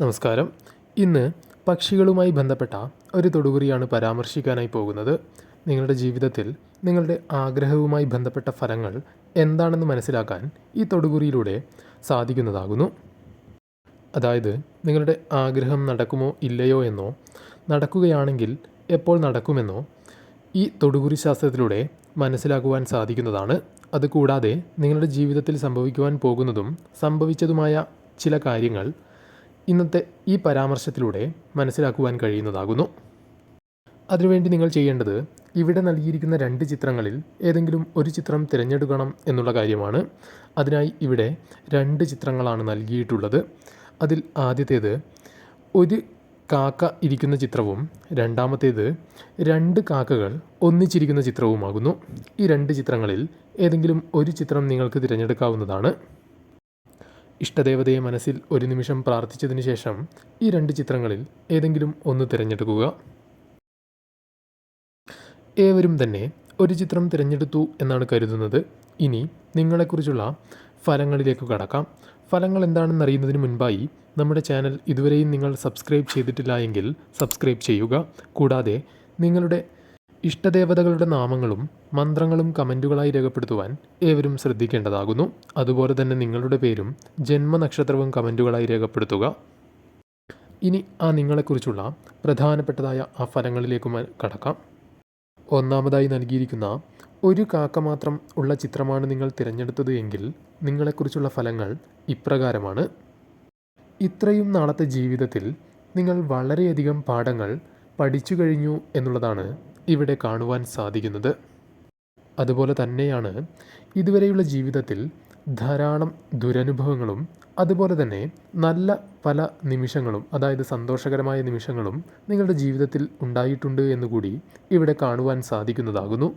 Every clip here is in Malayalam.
നമസ്കാരം. ഇന്ന് പക്ഷികളുമായി ബന്ധപ്പെട്ട ഒരു തൊടുകുറിയാണ് പരാമർശിക്കാനായി പോകുന്നത്. നിങ്ങളുടെ ജീവിതത്തിൽ നിങ്ങളുടെ ആഗ്രഹവുമായി ബന്ധപ്പെട്ട ഫലങ്ങൾ എന്താണെന്ന് മനസ്സിലാക്കാൻ ഈ തൊടുകുറിയിലൂടെ സാധിക്കുന്നതാകുന്നു. അതായത് നിങ്ങളുടെ ആഗ്രഹം നടക്കുമോ ഇല്ലയോ എന്നോ നടക്കുകയാണെങ്കിൽ എപ്പോൾ നടക്കുമെന്നോ ഈ തൊടുകുറി ശാസ്ത്രത്തിലൂടെ മനസ്സിലാക്കുവാൻ സാധിക്കുന്നതാണ്. അതുകൂടാതെ നിങ്ങളുടെ ജീവിതത്തിൽ സംഭവിക്കുവാൻ പോകുന്നതും സംഭവിച്ചതുമായ ചില കാര്യങ്ങൾ ഇന്നത്തെ ഈ പരാമർശത്തിലൂടെ മനസ്സിലാക്കുവാൻ കഴിയുന്നതാകുന്നു. അതിനുവേണ്ടി നിങ്ങൾ ചെയ്യേണ്ടത് ഇവിടെ നൽകിയിരിക്കുന്ന രണ്ട് ചിത്രങ്ങളിൽ ഏതെങ്കിലും ഒരു ചിത്രം തിരഞ്ഞെടുക്കണം എന്നുള്ള കാര്യമാണ്. അതിനായി ഇവിടെ രണ്ട് ചിത്രങ്ങളാണ് നൽകിയിട്ടുള്ളത്. അതിൽ ആദ്യത്തേത് ഒരു കാക്ക ഇരിക്കുന്ന ചിത്രവും രണ്ടാമത്തേത് രണ്ട് കാക്കകൾ ഒന്നിച്ചിരിക്കുന്ന ചിത്രവുമാകുന്നു. ഈ രണ്ട് ചിത്രങ്ങളിൽ ഏതെങ്കിലും ഒരു ചിത്രം നിങ്ങൾക്ക് തിരഞ്ഞെടുക്കാവുന്നതാണ്. ഇഷ്ടദേവതയെ മനസ്സിൽ ഒരു നിമിഷം പ്രാർത്ഥിച്ചതിന് ശേഷം ഈ രണ്ട് ചിത്രങ്ങളിൽ ഏതെങ്കിലും ഒന്ന് തിരഞ്ഞെടുക്കുക. ഏവരും തന്നെ ഒരു ചിത്രം തിരഞ്ഞെടുത്തു എന്നാണ് കരുതുന്നത്. ഇനി നിങ്ങളെക്കുറിച്ചുള്ള ഫലങ്ങളിലേക്ക് കടക്കാം. ഫലങ്ങൾ എന്താണെന്ന് അറിയുന്നതിന് മുൻപായി നമ്മുടെ ചാനൽ ഇതുവരെയും നിങ്ങൾ സബ്സ്ക്രൈബ് ചെയ്തിട്ടില്ല എങ്കിൽ സബ്സ്ക്രൈബ് ചെയ്യുക. കൂടാതെ നിങ്ങളുടെ ഇഷ്ടദേവതകളുടെ നാമങ്ങളും മന്ത്രങ്ങളും കമന്റുകളായി രേഖപ്പെടുത്തുവാൻ ഏവരും ശ്രദ്ധിക്കേണ്ടതാകുന്നു. അതുപോലെ തന്നെ നിങ്ങളുടെ പേരും ജന്മനക്ഷത്രവും കമന്റുകളായി രേഖപ്പെടുത്തുക. ഇനി ആ നിങ്ങളെക്കുറിച്ചുള്ള പ്രധാനപ്പെട്ടതായ ആ ഫലങ്ങളിലേക്ക് കടക്കാം. ഒന്നാമതായി നൽകിയിരിക്കുന്ന ഒരു കാക്ക മാത്രം ഉള്ള ചിത്രമാണ് നിങ്ങൾ തിരഞ്ഞെടുത്തത് എങ്കിൽ നിങ്ങളെക്കുറിച്ചുള്ള ഫലങ്ങൾ ഇപ്രകാരമാണ്. ഇത്രയും നാളത്തെ ജീവിതത്തിൽ നിങ്ങൾ വളരെയധികം പാഠങ്ങൾ പഠിച്ചു കഴിഞ്ഞു എന്നുള്ളതാണ് ഇവിടെ കാണുവാൻ സാധിക്കുന്നത്. അതുപോലെ തന്നെയാണ് ഇതുവരെയുള്ള ജീവിതത്തിൽ ധാരാളം ദുരനുഭവങ്ങളും അതുപോലെ തന്നെ നല്ല പല നിമിഷങ്ങളും അതായത് സന്തോഷകരമായ നിമിഷങ്ങളും നിങ്ങളുടെ ജീവിതത്തിൽ ഉണ്ടായിട്ടുണ്ട് എന്നുകൂടി ഇവിടെ കാണുവാൻ സാധിക്കുന്നതാകുന്നു.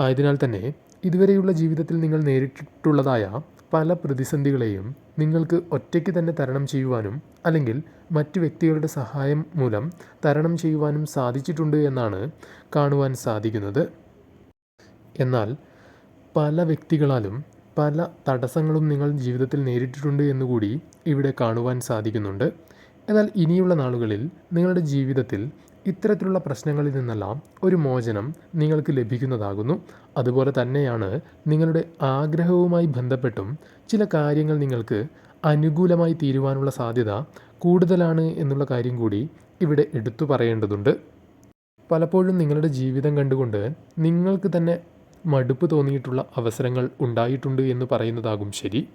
ആയതിനാൽ തന്നെ ഇതുവരെയുള്ള ജീവിതത്തിൽ നിങ്ങൾ നേരിട്ടിട്ടുള്ളതായ പല പ്രതിസന്ധികളെയും നിങ്ങൾക്ക് ഒറ്റയ്ക്ക് തന്നെ തരണം ചെയ്യുവാനും അല്ലെങ്കിൽ മറ്റു വ്യക്തികളുടെ സഹായം മൂലം തരണം ചെയ്യുവാനും സാധിച്ചിട്ടുണ്ട് എന്നാണ് കാണുവാൻ സാധിക്കുന്നത്. എന്നാൽ പല വ്യക്തികളാലും പല തടസ്സങ്ങളും നിങ്ങൾ ജീവിതത്തിൽ നേരിട്ടിട്ടുണ്ട് എന്നുകൂടി ഇവിടെ കാണുവാൻ സാധിക്കുന്നുണ്ട്. എന്നാൽ ഇനിയുള്ള നാളുകളിൽ നിങ്ങളുടെ ജീവിതത്തിൽ ഇത്തരത്തിലുള്ള പ്രശ്നങ്ങളിൽ നിന്നെല്ലാം ഒരു മോചനം നിങ്ങൾക്ക് ലഭിക്കുന്നതാകുന്നു. അതുപോലെ തന്നെയാണ് നിങ്ങളുടെ ആഗ്രഹവുമായി ബന്ധപ്പെട്ടും ചില കാര്യങ്ങൾ നിങ്ങൾക്ക് അനുകൂലമായി തീരുവാനുള്ള സാധ്യത കൂടുതലാണ് എന്നുള്ള കാര്യം കൂടി ഇവിടെ എടുത്തു പറയേണ്ടതുണ്ട്. പലപ്പോഴും നിങ്ങളുടെ ജീവിതം കണ്ടുകൊണ്ട് നിങ്ങൾക്ക് തന്നെ മടുപ്പ് തോന്നിയിട്ടുള്ള അവസരങ്ങൾ ഉണ്ടായിട്ടുണ്ട് എന്ന് പറയുന്നതാകും ശരി.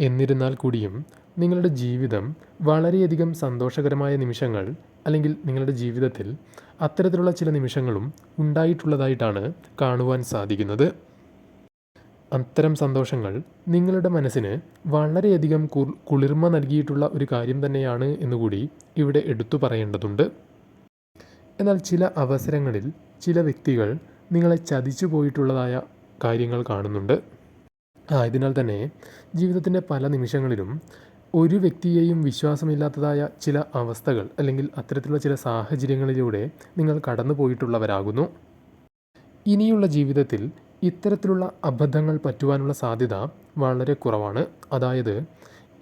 എന്നിരുന്നാൽ കൂടിയും നിങ്ങളുടെ ജീവിതം വളരെയധികം സന്തോഷകരമായ നിമിഷങ്ങൾ അല്ലെങ്കിൽ നിങ്ങളുടെ ജീവിതത്തിൽ അത്തരത്തിലുള്ള ചില നിമിഷങ്ങളും ഉണ്ടായിട്ടുള്ളതായിട്ടാണ് കാണുവാൻ സാധിക്കുന്നത്. അത്തരം സന്തോഷങ്ങൾ നിങ്ങളുടെ മനസ്സിന് വളരെയധികം കുളിർമ നൽകിയിട്ടുള്ള ഒരു കാര്യം തന്നെയാണ് എന്നുകൂടി ഇവിടെ എടുത്തു പറയേണ്ടതുണ്ട്. എന്നാൽ ചില അവസരങ്ങളിൽ ചില വ്യക്തികൾ നിങ്ങളെ ചതിച്ചു പോയിട്ടുള്ളതായ കാര്യങ്ങൾ കാണുന്നുണ്ട്. ആയതിനാൽ തന്നെ ജീവിതത്തിന്റെ പല നിമിഷങ്ങളിലും ഒരു വ്യക്തിയെയും വിശ്വാസമില്ലാത്തതായ ചില അവസ്ഥകൾ അല്ലെങ്കിൽ അത്തരത്തിലുള്ള ചില സാഹചര്യങ്ങളിലൂടെ നിങ്ങൾ കടന്നു പോയിട്ടുള്ളവരാകുന്നു ഇനിയുള്ള ജീവിതത്തിൽ ഇത്തരത്തിലുള്ള അബദ്ധങ്ങൾ പറ്റുവാനുള്ള സാധ്യത വളരെ കുറവാണ്. അതായത്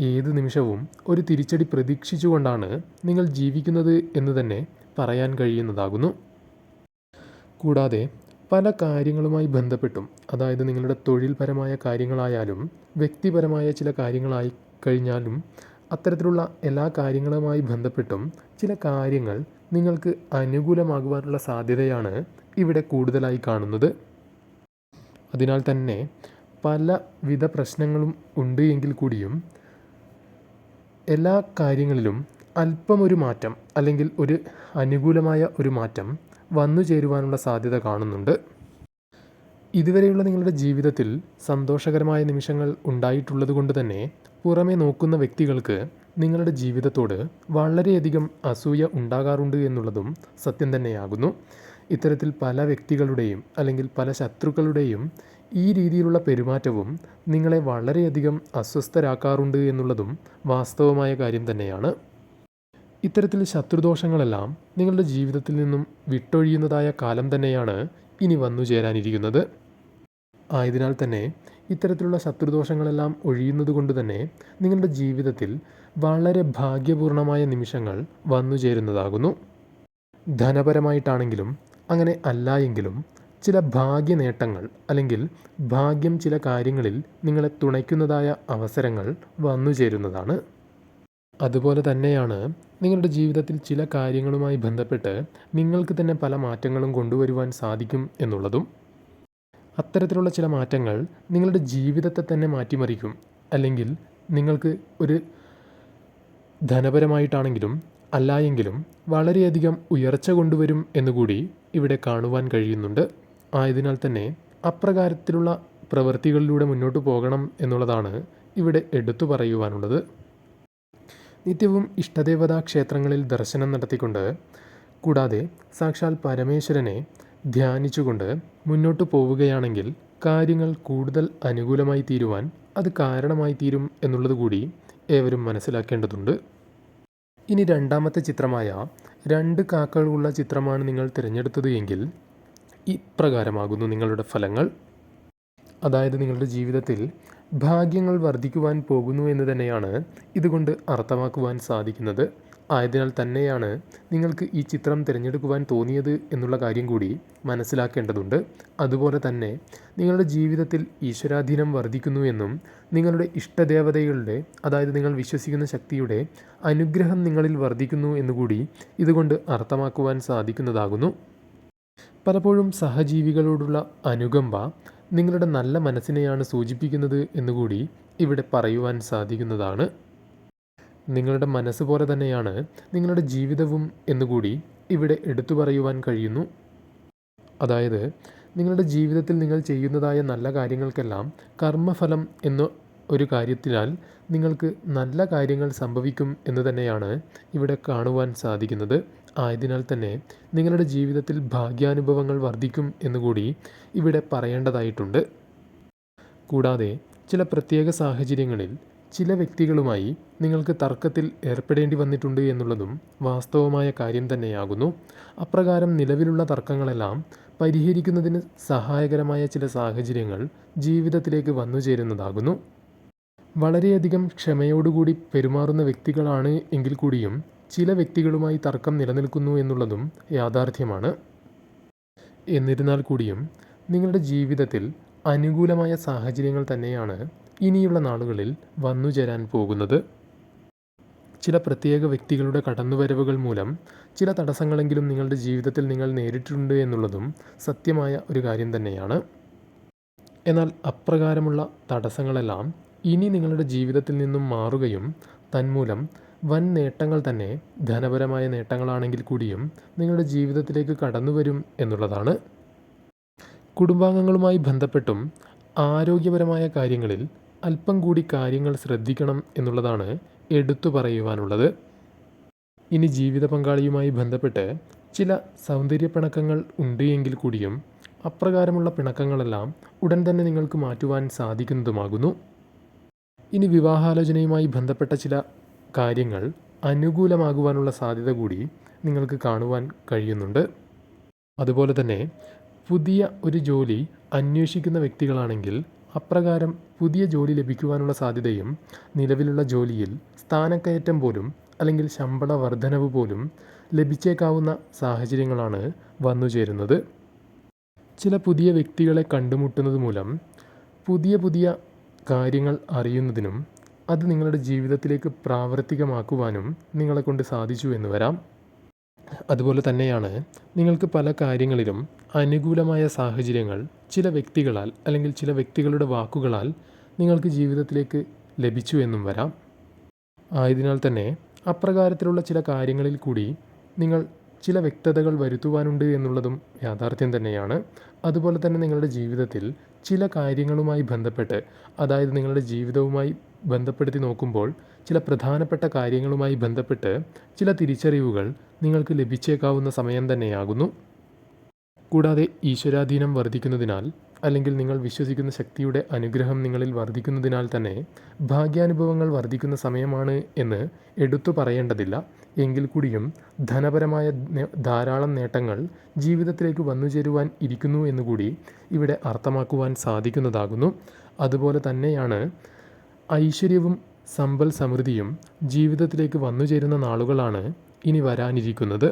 ഏത് നിമിഷവും ഒരു തിരിച്ചടി പ്രതീക്ഷിച്ചുകൊണ്ടാണ് നിങ്ങൾ ജീവിക്കുന്നത് എന്ന് തന്നെ പറയാൻ കഴിയുന്നതാകുന്നു. കൂടാതെ പല കാര്യങ്ങളുമായി ബന്ധപ്പെട്ടും അതായത് നിങ്ങളുടെ തൊഴിൽപരമായ കാര്യങ്ങളായാലും വ്യക്തിപരമായ ചില കാര്യങ്ങളായി കഴിഞ്ഞാലും അത്തരത്തിലുള്ള എല്ലാ കാര്യങ്ങളുമായി ബന്ധപ്പെട്ടും ചില കാര്യങ്ങൾ നിങ്ങൾക്ക് അനുകൂലമാകുവാനുള്ള സാധ്യതയാണ് ഇവിടെ കൂടുതലായി കാണുന്നത്. അതിനാൽ തന്നെ പലവിധ പ്രശ്നങ്ങളും ഉണ്ട് എങ്കിൽ കൂടിയും എല്ലാ കാര്യങ്ങളിലും അല്പം ഒരു മാറ്റം അല്ലെങ്കിൽ ഒരു അനുകൂലമായ ഒരു മാറ്റം വന്നു ചേരുവാനുള്ള സാധ്യത കാണുന്നുണ്ട്. ഇതുവരെയുള്ള നിങ്ങളുടെ ജീവിതത്തിൽ സന്തോഷകരമായ നിമിഷങ്ങൾ ഉണ്ടായിട്ടുള്ളത് കൊണ്ട് തന്നെ പുറമെ നോക്കുന്ന വ്യക്തികൾക്ക് നിങ്ങളുടെ ജീവിതത്തോട് വളരെയധികം അസൂയ ഉണ്ടാകാറുണ്ട് എന്നുള്ളതും സത്യം തന്നെയാകുന്നു. ഇത്തരത്തിൽ പല വ്യക്തികളുടെയും അല്ലെങ്കിൽ പല ശത്രുക്കളുടെയും ഈ രീതിയിലുള്ള പെരുമാറ്റവും നിങ്ങളെ വളരെയധികം അസ്വസ്ഥരാക്കാറുണ്ട് എന്നുള്ളതും വാസ്തവമായ കാര്യം തന്നെയാണ്. ഇത്തരത്തിൽ ശത്രുദോഷങ്ങളെല്ലാം നിങ്ങളുടെ ജീവിതത്തിൽ നിന്നും വിട്ടൊഴിയുന്നതായ കാലം തന്നെയാണ് ഇനി വന്നു ചേരാനിരിക്കുന്നത് ആയതിനാൽ തന്നെ ഇത്തരത്തിലുള്ള ശത്രുദോഷങ്ങളെല്ലാം ഒഴിയുന്നത് കൊണ്ട് തന്നെ നിങ്ങളുടെ ജീവിതത്തിൽ വളരെ ഭാഗ്യപൂർണമായ നിമിഷങ്ങൾ വന്നു ചേരുന്നതാകുന്നു. ധനപരമായിട്ടാണെങ്കിലും അങ്ങനെ അല്ല എങ്കിലും ചില ഭാഗ്യ നേട്ടങ്ങൾ അല്ലെങ്കിൽ ഭാഗ്യം ചില കാര്യങ്ങളിൽ നിങ്ങളെ തുണയ്ക്കുന്നതായ അവസരങ്ങൾ വന്നു ചേരുന്നതാണ്. അതുപോലെ തന്നെയാണ് നിങ്ങളുടെ ജീവിതത്തിൽ ചില കാര്യങ്ങളുമായി ബന്ധപ്പെട്ട് നിങ്ങൾക്ക് തന്നെ പല മാറ്റങ്ങളും കൊണ്ടുവരുവാൻ സാധിക്കും എന്നുള്ളതും. അത്തരത്തിലുള്ള ചില മാറ്റങ്ങൾ നിങ്ങളുടെ ജീവിതത്തെ തന്നെ മാറ്റിമറിക്കും. അല്ലെങ്കിൽ നിങ്ങൾക്ക് ഒരു ധനപരമായിട്ടാണെങ്കിലും അല്ലായെങ്കിലും വളരെയധികം ഉയർച്ച കൊണ്ടുവരും എന്നുകൂടി ഇവിടെ കാണുവാൻ കഴിയുന്നുണ്ട്. ആയതിനാൽ തന്നെ അപ്രകാരത്തിലുള്ള പ്രവൃത്തികളിലൂടെ മുന്നോട്ട് പോകണം എന്നുള്ളതാണ് ഇവിടെ എടുത്തു പറയുവാനുള്ളത്. നിത്യവും ഇഷ്ടദേവതാ ക്ഷേത്രങ്ങളിൽ ദർശനം നടത്തിക്കൊണ്ട് കൂടാതെ സാക്ഷാൽ പരമേശ്വരനെ ധ്യാനിച്ചുകൊണ്ട് മുന്നോട്ട് പോവുകയാണെങ്കിൽ കാര്യങ്ങൾ കൂടുതൽ അനുകൂലമായി തീരുവാൻ അത് കാരണമായി തീരും എന്നുള്ളത് കൂടി ഏവരും മനസ്സിലാക്കേണ്ടതുണ്ട്. ഇനി രണ്ടാമത്തെ ചിത്രമായ രണ്ട് കാക്കകളുള്ള ചിത്രമാണ് നിങ്ങൾ തിരഞ്ഞെടുത്തത് എങ്കിൽ ഇപ്രകാരമാകുന്നു നിങ്ങളുടെ ഫലങ്ങൾ. അതായത് നിങ്ങളുടെ ജീവിതത്തിൽ ഭാഗ്യങ്ങൾ വർദ്ധിക്കുവാൻ പോകുന്നു എന്ന് തന്നെയാണ് ഇതുകൊണ്ട് അർത്ഥമാക്കുവാൻ സാധിക്കുന്നത്. ആയതിനാൽ തന്നെയാണ് നിങ്ങൾക്ക് ഈ ചിത്രം തിരഞ്ഞെടുക്കുവാൻ തോന്നിയത് എന്നുള്ള കാര്യം കൂടി മനസ്സിലാക്കേണ്ടതുണ്ട്. അതുപോലെ തന്നെ നിങ്ങളുടെ ജീവിതത്തിൽ ഈശ്വരാധീനം വർദ്ധിക്കുന്നു എന്നും നിങ്ങളുടെ ഇഷ്ടദേവതകളുടെ അതായത് നിങ്ങൾ വിശ്വസിക്കുന്ന ശക്തിയുടെ അനുഗ്രഹം നിങ്ങളിൽ വർദ്ധിക്കുന്നു എന്നുകൂടി ഇതുകൊണ്ട് അർത്ഥമാക്കുവാൻ സാധിക്കുന്നതാകുന്നു. പലപ്പോഴും സഹജീവികളോടുള്ള അനുകമ്പ നിങ്ങളുടെ നല്ല മനസ്സിനെയാണ് സൂചിപ്പിക്കുന്നത് എന്നുകൂടി ഇവിടെ പറയുവാൻ സാധിക്കുന്നതാണ്. നിങ്ങളുടെ മനസ്സ് പോലെ തന്നെയാണ് നിങ്ങളുടെ ജീവിതവും എന്നുകൂടി ഇവിടെ എടുത്തു പറയുവാൻ കഴിയുന്നു. അതായത് നിങ്ങളുടെ ജീവിതത്തിൽ നിങ്ങൾ ചെയ്യുന്നതായ നല്ല കാര്യങ്ങൾക്കെല്ലാം കർമ്മഫലം എന്ന ഒരു കാര്യത്തിനാൽ നിങ്ങൾക്ക് നല്ല കാര്യങ്ങൾ സംഭവിക്കും എന്ന് തന്നെയാണ് ഇവിടെ കാണുവാൻ സാധിക്കുന്നത്. ആയതിനാൽ തന്നെ നിങ്ങളുടെ ജീവിതത്തിൽ ഭാഗ്യാനുഭവങ്ങൾ വർദ്ധിക്കും എന്നുകൂടി ഇവിടെ പറയേണ്ടതായിട്ടുണ്ട്. കൂടാതെ ചില പ്രത്യേക സാഹചര്യങ്ങളിൽ ചില വ്യക്തികളുമായി നിങ്ങൾക്ക് തർക്കത്തിൽ ഏർപ്പെടേണ്ടി വന്നിട്ടുണ്ട് എന്നുള്ളതും വാസ്തവമായ കാര്യം തന്നെയാകുന്നു. അപ്രകാരം നിലവിലുള്ള തർക്കങ്ങളെല്ലാം പരിഹരിക്കുന്നതിന് സഹായകരമായ ചില സാഹചര്യങ്ങൾ ജീവിതത്തിലേക്ക് വന്നു ചേരുന്നതാകുന്നു. വളരെയധികം ക്ഷമയോടുകൂടി പെരുമാറുന്ന വ്യക്തികളാണ് എങ്കിൽ കൂടിയും ചില വ്യക്തികളുമായി തർക്കം നിലനിൽക്കുന്നു എന്നുള്ളതും യാഥാർത്ഥ്യമാണ്. എന്നിരുന്നാൽ കൂടിയും നിങ്ങളുടെ ജീവിതത്തിൽ അനുകൂലമായ സാഹചര്യങ്ങൾ തന്നെയാണ് ഇനിയുള്ള നാളുകളിൽ വന്നുചേരാൻ പോകുന്നത് ചില പ്രത്യേക വ്യക്തികളുടെ കടന്നുവരവുകൾ മൂലം ചില തടസ്സങ്ങളെങ്കിലും നിങ്ങളുടെ ജീവിതത്തിൽ നിങ്ങൾ നേരിട്ടിട്ടുണ്ട് എന്നുള്ളതും സത്യമായ ഒരു കാര്യം തന്നെയാണ്. എന്നാൽ അപ്രകാരമുള്ള തടസ്സങ്ങളെല്ലാം ഇനി നിങ്ങളുടെ ജീവിതത്തിൽ നിന്നും മാറുകയും തന്മൂലം വൻ നേട്ടങ്ങൾ തന്നെ ധനപരമായ നേട്ടങ്ങളാണെങ്കിൽ കൂടിയും നിങ്ങളുടെ ജീവിതത്തിലേക്ക് കടന്നു വരും എന്നുള്ളതാണ്. കുടുംബാംഗങ്ങളുമായി ബന്ധപ്പെട്ടും ആരോഗ്യപരമായ കാര്യങ്ങളിൽ അല്പം കൂടി കാര്യങ്ങൾ ശ്രദ്ധിക്കണം എന്നുള്ളതാണ് എടുത്തു പറയുവാനുള്ളത്. ഇനി ജീവിത പങ്കാളിയുമായി ബന്ധപ്പെട്ട് ചില സൗന്ദര്യ പിണക്കങ്ങൾ ഉണ്ട് എങ്കിൽ കൂടിയും അപ്രകാരമുള്ള പിണക്കങ്ങളെല്ലാം ഉടൻ തന്നെ നിങ്ങൾക്ക് മാറ്റുവാൻ സാധിക്കുന്നതുമാകുന്നു. ഇനി വിവാഹാലോചനയുമായി ബന്ധപ്പെട്ട ചില കാര്യങ്ങൾ അനുകൂലമാകുവാനുള്ള സാധ്യത കൂടി നിങ്ങൾക്ക് കാണുവാൻ കഴിയുന്നുണ്ട്. അതുപോലെ തന്നെ പുതിയ ഒരു ജോലി അന്വേഷിക്കുന്ന വ്യക്തികളാണെങ്കിൽ അപ്രകാരം പുതിയ ജോലി ലഭിക്കുവാനുള്ള സാധ്യതയും നിലവിലുള്ള ജോലിയിൽ സ്ഥാനക്കയറ്റം പോലും അല്ലെങ്കിൽ ശമ്പള വർധനവ് പോലും ലഭിച്ചേക്കാവുന്ന സാഹചര്യങ്ങളാണ് വന്നു ചേരുന്നത്. ചില പുതിയ വ്യക്തികളെ കണ്ടുമുട്ടുന്നത് മൂലം പുതിയ പുതിയ കാര്യങ്ങൾ അറിയുന്നതിനും അത് നിങ്ങളുടെ ജീവിതത്തിലേക്ക് പ്രാവർത്തികമാക്കുവാനും നിങ്ങളെക്കൊണ്ട് സാധിച്ചു എന്ന് വരാം. അതുപോലെ തന്നെയാണ് നിങ്ങൾക്ക് പല കാര്യങ്ങളിലും അനുകൂലമായ സാഹചര്യങ്ങൾ ചില വ്യക്തികളാൽ അല്ലെങ്കിൽ ചില വ്യക്തികളുടെ വാക്കുകളാൽ നിങ്ങൾക്ക് ജീവിതത്തിലേക്ക് ലഭിച്ചു എന്നും വരാം. ആയതിനാൽ തന്നെ അപ്രകാരത്തിലുള്ള ചില കാര്യങ്ങളിൽ കൂടി നിങ്ങൾ ചില വ്യക്തതകൾ വരുത്തുവാനുണ്ട് എന്നുള്ളതും യാഥാർത്ഥ്യം തന്നെയാണ്. അതുപോലെ തന്നെ നിങ്ങളുടെ ജീവിതത്തിൽ ചില കാര്യങ്ങളുമായി ബന്ധപ്പെട്ട് അതായത് നിങ്ങളുടെ ജീവിതവുമായി ബന്ധപ്പെടുത്തി നോക്കുമ്പോൾ ചില പ്രധാനപ്പെട്ട കാര്യങ്ങളുമായി ബന്ധപ്പെട്ട് ചില തിരിച്ചറിവുകൾ നിങ്ങൾക്ക് ലഭിച്ചേക്കാവുന്ന സമയം തന്നെയാകുന്നു. കൂടാതെ ഈശ്വരാധീനം വർദ്ധിക്കുന്നതിനാൽ അല്ലെങ്കിൽ നിങ്ങൾ വിശ്വസിക്കുന്ന ശക്തിയുടെ അനുഗ്രഹം നിങ്ങളിൽ വർദ്ധിക്കുന്നതിനാൽ തന്നെ ഭാഗ്യാനുഭവങ്ങൾ വർദ്ധിക്കുന്ന സമയമാണ് എന്ന് എടുത്തു പറയേണ്ടതില്ല. എങ്കിൽ കൂടിയും ധനപരമായ ധാരാളം നേട്ടങ്ങൾ ജീവിതത്തിലേക്ക് വന്നു ചേരുവാൻ ഇരിക്കുന്നു എന്നുകൂടി ഇവിടെ അർത്ഥമാക്കുവാൻ സാധിക്കുന്നതാകുന്നു. അതുപോലെ തന്നെയാണ് ഐശ്വര്യവും സമ്പൽ സമൃദ്ധിയും ജീവിതത്തിലേക്ക് വന്നു ചേരുന്ന നാളുകളാണ് ഇനി വരാനിരിക്കുന്നത്.